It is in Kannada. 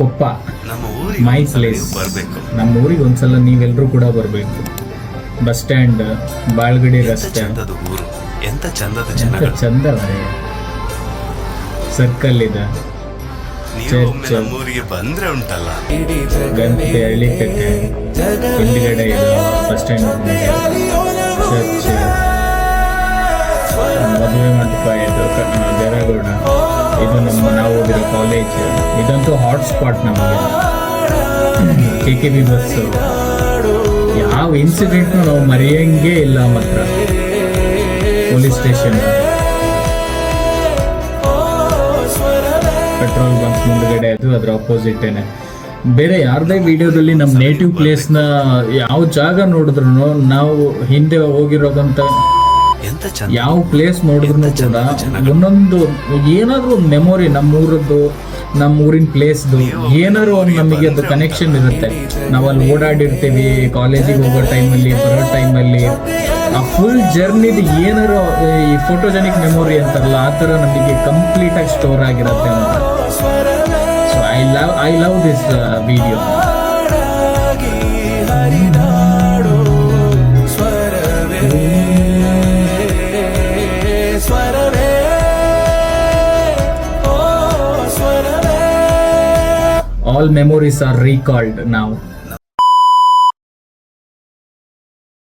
ಕೊಪ್ಪ ಮೈ ಪ್ಲೇಸ್ ಬರ್ಬೇಕು. ನಮ್ಮ ಊರಿಗೆ ಒಂದ್ಸಲ ನೀವೆಲ್ಲರೂ ಕೂಡ ಬರಬೇಕು. ಬಸ್ ಸ್ಟ್ಯಾಂಡ್ ಬಾಳ್ಗಡಿ ರಸ್ತೆ. ಊರು. ಎಂತ ಚಂದದ ಚಂದ ಚಂದ ಸರ್ಕಲ್ ಇದೆ. ಚರ್ಚ್. ಊರಿಗೆ ಬಂದ್ರೆ ಉಂಟಲ್ಲ. ಗಣಪತಿ ಹಳ್ಳಿಕಟ್ಟೆ ಹಿಂದ್ಗಡೆ ಇದೆ ಬಸ್ ಸ್ಟ್ಯಾಂಡ್. ಚರ್ಚ್. ಮದುವೆ ಮಂಟಪ ಇದು ದೇವೇಗೌಡ ಇದು ನಮ್ಮ ನಾವು ಓದಿರೋ ಕಾಲೇಜ್ ಇದಂತೂ ಹಾಟ್ ಸ್ಪಾಟ್ ನಮಗೆ. ಕೆ ಕೆ ಬಿ ಬಸ್ಸು ಯಾವ ಇನ್ಸಿಡೆಂಟ್ನು ನಾವು ಮರೆಯಂಗೆ ಇಲ್ಲ ಮಾತ್ರ. ಪೊಲೀಸ್ ಸ್ಟೇಷನ್ ಪೆಟ್ರೋಲ್ ಬಂಕ್ ಮುಂದ್ಗಡೆ ಅದು ಅದ್ರ ಅಪೋಸಿಟೇನೆ ಬೇರೆ ಯಾರದೇ ವಿಡಿಯೋದಲ್ಲಿ ನಮ್ಮ ನೇಟಿವ್ ಪ್ಲೇಸ್ನ ಯಾವ ಜಾಗ ನೋಡಿದ್ರು ನಾವು ಹಿಂದೆ ಹೋಗಿರೋದಂತ ಯಾವ ಪ್ಲೇಸ್ ನೋಡಿದ್ರು ಚಂದ ಒಂದೊಂದು ಏನಾದ್ರು ಒಂದು ಮೆಮೊರಿ ನಮ್ಮ ಊರದ್ದು ನಮ್ಮ ಊರಿನ ಪ್ಲೇಸ್ದು ಏನಾದ್ರು ಒಂದು ನಮಗೆ ಅದು ಕನೆಕ್ಷನ್ ಇರುತ್ತೆ. ನಾವು ಅಲ್ಲಿ ಓಡಾಡಿರ್ತೀವಿ ಕಾಲೇಜಿಗೆ ಹೋಗೋ ಟೈಮಲ್ಲಿ ಬರೋ ಟೈಮಲ್ಲಿ ಆ ಫುಲ್ ಜರ್ನಿದು ಏನಾರು ಈ ಫೋಟೋಜೆನಿಕ್ ಮೆಮೊರಿ ಅಂತಾರಲ್ಲ ಆ ಥರ ನಮಗೆ ಕಂಪ್ಲೀಟ್ ಆಗಿ ಸ್ಟೋರ್ ಆಗಿರುತ್ತೆ ಅಂತ. So I love I love this video all memories are recalled now